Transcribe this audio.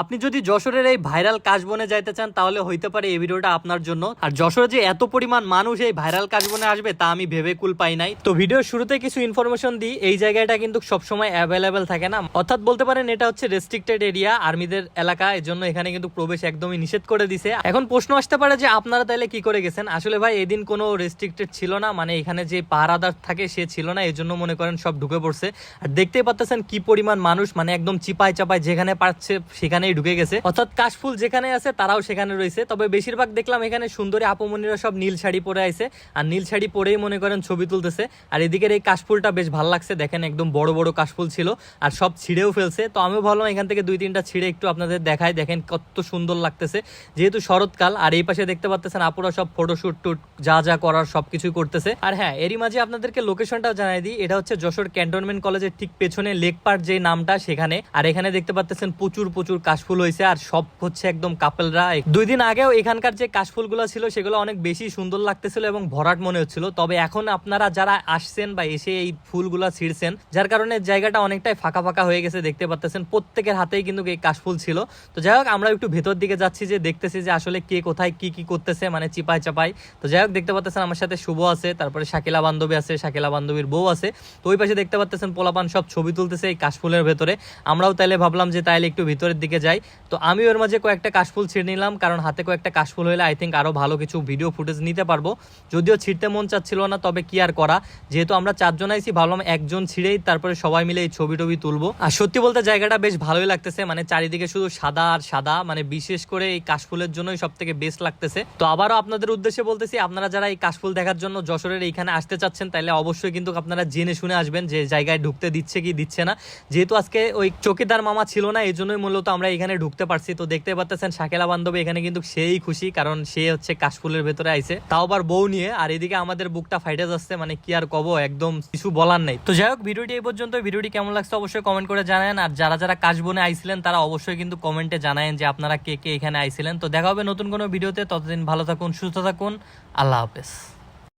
আপনি যদি যশোরের এই ভাইরাল কাশবনে যাইতে চান, তাহলে হইতে পারে এই ভিডিওটা আপনার জন্য। আর যশোরে যে এত পরিমাণ মানুষ এই ভাইরাল কাশবনে আসবে, তা আমি ভেবে কুল পাই নাই। তো ভিডিওর শুরুতে কিছু ইনফরমেশন দিই। এই জায়গাটা কিন্তু সবসময় অ্যাভেলেবেল থাকে না। অর্থাৎ বলতে পারেন, এটা হচ্ছে রেস্ট্রিক্টেড এরিয়া আর্মিদের এলাকা। এর জন্য এখানে কিন্তু প্রবেশ একদমই নিষেধ করে দিছে। এখন প্রশ্ন আসতে পারে যে, আপনারা তাহলে কি করে গেছেন? আসলে ভাই, এদিন কোনো রেস্ট্রিক্টেড ছিল না। মানে এখানে যে পাহারাদার থাকে, সে ছিল না। এই জন্য মনে করেন সব ঢুকে পড়ছে। আর দেখতেই পাচ্ছেন কি পরিমাণ মানুষ মানে একদম চিপায় চাপায় যেখানে পাচ্ছে সেখানেই ঢুকে গেছে। অর্থাৎ কাশফুল যেখানে আছে, তারাও সেখানে রয়েছে। তবে বেশিরভাগ দেখলাম এখানে সুন্দরী আপমনিরা সব নীল শাড়ি পরে আছে আর নীল শাড়ি পরেই মনে করেন ছবি তুলতেছে। আর এদিকের এই কাশফুলটা বেশ ভালো লাগছে। দেখেন একদম বড় বড় কাশফুল ছিল। আর সব ছিঁড়েও ফেলছে। তো আমিও ভাবলাম এখান থেকে দুই তিনটা ছিঁড়ে একটু আপনাদের দেখাই। দেখেন কত সুন্দর লাগতেছে। যেহেতু শরৎকাল, আর এই পাশে দেখতে পাচ্ছেন আপুরা সব ফটোশুট টুট যা যা করার সবকিছুই করতেছে। আর হ্যাঁ এরই মাঝে আপনাদেরকে লোকেশনটাও জানাই দিই। এটা হচ্ছে যশোর ক্যান্টনমেন্ট কলেজের ঠিক পেছনে লেক পার্ক যে নামটা সেখানে। আর এখানে দেখতে পাচ্ছেন প্রচুর প্রচুর কাশফুল হয়েছে আর সব হচ্ছে একদম কাপেলরা। দুই দিন আগেও এখানকার যে কাশফুলগুলো ছিল সেগুলো অনেক বেশি সুন্দর লাগতেছিল এবং ভরাট মনে হচ্ছিল। তবে এখন আপনারা যারা আসছেন বা এসে এই ফুলগুলা ছিঁড়ছেন, যার কারণে জায়গাটা অনেকটাই ফাঁকা ফাঁকা হয়ে গেছে, দেখতে পাচ্ছেন প্রত্যেকের হাতেই কিন্তু এই কাশফুল ছিল। তো যাই হোক, আমরা একটু ভেতর দিকে যাচ্ছি যে দেখতেছি যে আসলে কে কোথায় কি কি করতেছে মানে চিপায় চাপায়। তো যাই হোক, দেখতে পাচ্ছেন আমার সাথে শুভ আছে, তারপরে শাকিলা বান্ধবী আছে, শাকিলা বান্ধবীর বউ আছে। তো ওই পাশে দেখতে পাচ্ছেন পোলাপান সব ছবি তুলতেছে এই কাশফুলের ভেতরে। আমরাও তাইলে ভাবলাম যে তাইলে একটু ভিতরের দিকে যাই তো আমি ওর মাঝে কয়েকটা কাশফুল ছিঁড়ে নিলাম, কারণ হাতে কয়েকটা কাশফুল হলে আই থিঙ্ক আরও ভালো কিছু ভিডিও ফুটেজ নিতে পারব। যদিও ছিঁড়তে মন চাচ্ছিল না, তবে কি আর করা? যেহেতু আমরা চারজন আইছি, ভাবলাম একজন ছিঁড়েই তারপরে সবাই মিলে এই ছবি টবি তুলবো। আর সত্যি বলতে জায়গাটা বেশ ভালোই লাগতেছে মানে চারিদিকে শুধু সাদা আর সাদা মানে বিশেষ করে এই কাশফুলের জন্যই সব থেকে বেস্ট লাগতেছে। তো আবারও আপনাদের উদ্দেশ্যে বলতেছি, আপনারা যারা এই কাশফুল দেখার জন্য যশোরের এইখানে আসতে চাচ্ছেন তাহলে অবশ্যই কিন্তু আপনারা জেনে শুনে আসবেন যে জায়গায় ঢুকতে দিচ্ছে কি দিচ্ছে না। যেহেতু আজকে ওই চকিদার মামা ছিল না, এই জন্যই মূলত আমরা এখানে ঢুকতে পারছি। তো দেখতে পাচ্ছেন শাকেলা বান্ধবী এখানে কিন্তু সেই খুশি, কারণ সে হচ্ছে কাশফুলের ভেতরে আইছে। তাও আবার বউ নিয়ে, আর এদিকে আমাদের বুকটা ফাইটে যাচ্ছে মানে কি আর কব, একদম কিছু বলার নেই। তো যাই হোক, ভিডিওটি এই পর্যন্ত ভিডিওটি কেমন লাগছে অবশ্যই কমেন্ট করে জানান আর যারা যারা কাশবনে আইছিলেন, তারা অবশ্যই কিন্তু কমেন্টে জানায়েন যে আপনারা কে কে এখানে আইছিলেন। তো দেখা হবে নতুন কোনো ভিডিওতে। ততদিন ভালো থাকুন, সুস্থ থাকুন। আল্লাহ হাফেজ।